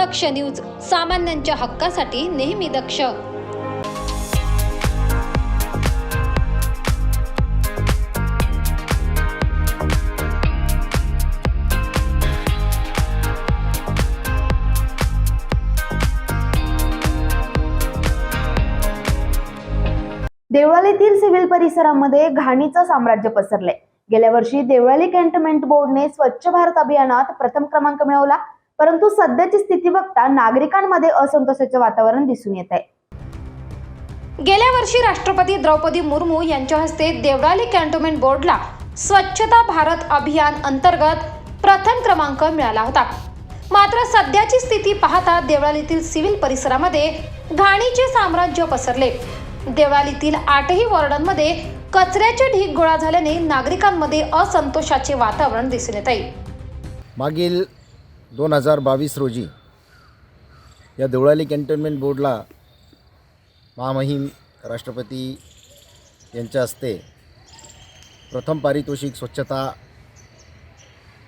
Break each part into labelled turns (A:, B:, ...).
A: दक्ष news सामान्यांच्या हक्कासाठी नेहमी दक्ष.
B: देवळालीतील सिव्हिल परिसरामध्ये घाणीचं साम्राज्य पसरले गेल्या वर्षी देवळाली कॅन्टोन्मेंट बोर्डने स्वच्छ भारत अभियानात प्रथम क्रमांक मिळवला. परंतु सध्याची स्थिती बघता नागरिकांमध्ये असंतोषाचे वातावरण दिसून येत आहे.
A: गेल्या वर्षी राष्ट्रपती द्रौपदी मुर्मू यांच्या हस्ते देवळाली कॅन्टोन्मेंट बोर्डला स्वच्छता भारत अभियान अंतर्गत प्रथम क्रमांक मिळाला होता. मात्र सध्याची स्थिती पाहता देवळालीतील सिव्हिल परिसरामध्ये घाणीचे साम्राज्य पसरले. देवळालीतील आठही वॉर्डांमध्ये कचऱ्याचे ढीग गोळा झाल्याने नागरिकांमध्ये असंतोषाचे वातावरण दिसून येत आहे.
C: मागील दोन हजार बावीस रोजी या देवळाली कॅन्टोन्मेंट बोर्डला महामहिम राष्ट्रपती यांच्या हस्ते प्रथम पारितोषिक स्वच्छता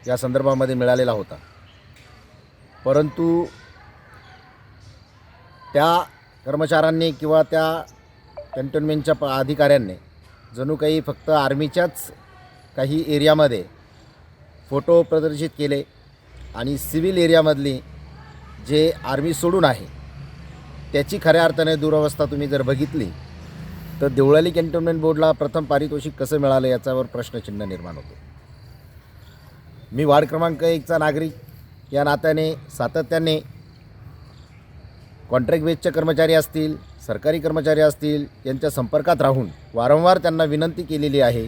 C: या संदर्भामध्ये मिळालेला होता. परंतु त्या कर्मचाऱ्यांनी किंवा त्या कॅन्टोन्मेंटच्या प अधिकाऱ्यांनी जणू काही फक्त आर्मीच्याच काही एरियामध्ये फोटो प्रदर्शित केले. आणि सिव्हिल एरियामधली जे आर्मी सोडून आहे त्याची खऱ्या अर्थाने दुरावस्था तुम्ही जर बघितली तर देवळाली कॅन्टोन्मेंट बोर्डला प्रथम पारितोषिक कसं मिळालं याच्यावर प्रश्नचिन्ह निर्माण होतो. मी वार्ड क्रमांक एकचा नागरिक या नात्याने सातत्याने कॉन्ट्रॅक्ट बेसचे कर्मचारी असतील सरकारी कर्मचारी असतील यांच्या संपर्कात राहून वारंवार त्यांना विनंती केलेली आहे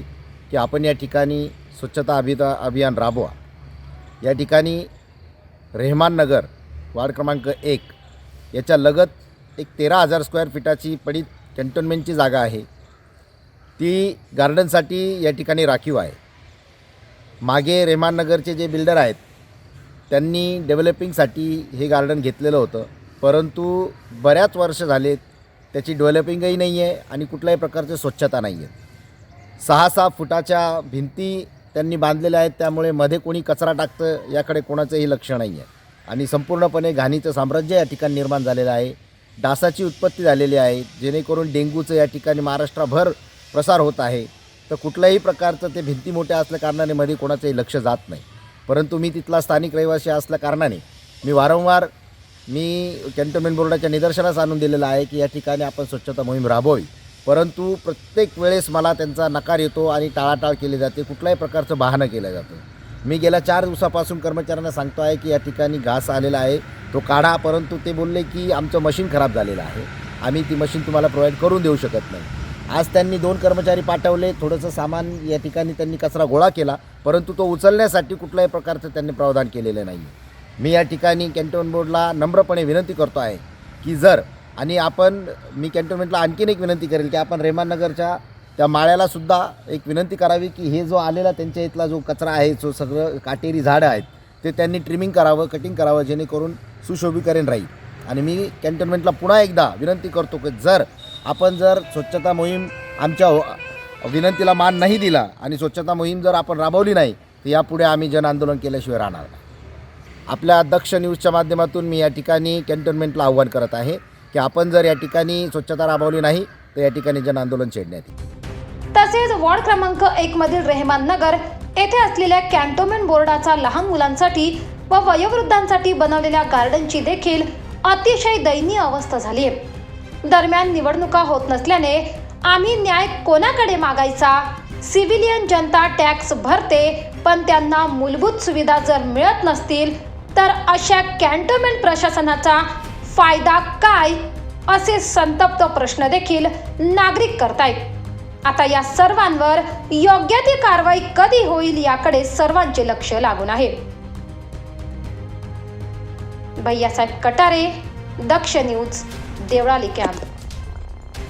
C: की आपण या ठिकाणी स्वच्छता अभिता अभियान राबवा. या ठिकाणी रेहमान नगर वार्ड क्रमांक एक. याच्या लगत एक तेरा हजार स्क्वेअर फिटाची पडीत कॅन्टोन्मेंटची जागा आहे. ती गार्डनसाठी या ठिकाणी राखीव आहे. मागे रेहमान नगरचे जे बिल्डर आहेत त्यांनी डेव्हलपिंगसाठी हे गार्डन घेतलेलं होतं. परंतु बऱ्याच वर्ष झालेत त्याची डेव्हलपिंगही नाही आहे आणि कुठल्याही प्रकारची स्वच्छता नाही आहे सहा सहा फुटाच्या भिंती त्यांनी बांधलेल्या आहेत त्यामुळे मध्ये कोणी कचरा टाकतं याकडे कोणाचंही लक्ष नाही आहे आणि संपूर्णपणे घाणीचं साम्राज्य या ठिकाणी निर्माण झालेलं आहे. डासाची उत्पत्ती झालेली आहे. जेणेकरून डेंग्यूचं या ठिकाणी महाराष्ट्राभर प्रसार होत आहे. तर कुठल्याही प्रकारचं ते भिंती मोठ्या असल्या कारणाने मध्ये कोणाचंही लक्ष जात नाही. परंतु मी तिथला स्थानिक रहिवासी असल्या कारणाने मी वारंवार मी कॅन्टोन्मेंट बोर्डाच्या निदर्शनास आणून दिलेलं आहे की या ठिकाणी आपण स्वच्छता मोहीम राबवावी. परंतु प्रत्येक वेळेस मला त्यांचा नकार येतो आणि टाळाटाळ केली जाते. कुठल्याही प्रकारचं बहाणं केलं जातं मी गेल्या चार दिवसापासून कर्मचाऱ्यांना सांगतो आहे की या ठिकाणी घास आलेला आहे. तो काढा परंतु ते बोलले की आमचं मशीन खराब झालेलं आहे. आम्ही ती मशीन तुम्हाला प्रोव्हाइड करून देऊ शकत नाही. आज त्यांनी दोन कर्मचारी पाठवले. थोडंसं सामान या ठिकाणी त्यांनी कचरा गोळा केला परंतु तो उचलण्यासाठी कुठल्याही प्रकारचं त्यांनी प्रावधान केलेलं नाही मी या ठिकाणी कॅन्टोन बोर्डला नम्रपणे विनंती करतो आहे की जर आणि आपण मी कॅन्टोन्मेंटला आणखीन एक विनंती करेल की आपण रेहमान नगरच्या त्या माळ्याला सुद्धा एक विनंती करावी की हे जो आलेला त्यांच्या इथला जो कचरा आहे जो सगळं काटेरी झाडं आहेत ते त्यांनी ट्रिमिंग करावं कटिंग करावं जेणेकरून सुशोभीकरण राहील. आणि मी कॅन्टोन्मेंटला पुन्हा एकदा विनंती करतो की जर आपण जर स्वच्छता मोहीम आमच्या हो- विनंतीला मान नाही दिला आणि स्वच्छता मोहीम जर आपण राबवली नाही तर यापुढे आम्ही जनआंदोलन केल्याशिवाय राहणार नाही. आपल्या दक्ष न्यूजच्या माध्यमातून मी या ठिकाणी कॅन्टोन्मेंटला आव्हान करत आहे. की आपण जर या ठिकाणी स्वच्छता राबवली नाही तर या ठिकाणी जनआंदोलन छेडण्यात येईल.
A: तसेच वॉर्ड क्रमांक एक मधील रेहमान नगर येथे असलेल्या कॅन्टोन्मेंट बोर्डाचा लहान मुलांसाठी व वयोवृद्धांसाठी बनवलेल्या गार्डनची देखील अतिशय दयनीय अवस्था झाली आहे. दरम्यान निवडणुका होत नसल्याने आम्ही न्याय कोणाकडे मागायचा? सिव्हिलियन जनता टॅक्स भरते पण त्यांना मूलभूत सुविधा जर मिळत नसतील तर अशा कॅन्टोन्मेंट प्रशासनाचा फायदा काय असे संतप्त प्रश्न देखील नागरिक करतायत. आता या सर्वांवर योग्य ती कारवाई कधी होईल याकडे सर्वांचे लक्ष लागून आहे. Bhaiyasaheb Katare Daksh news Deolali camp.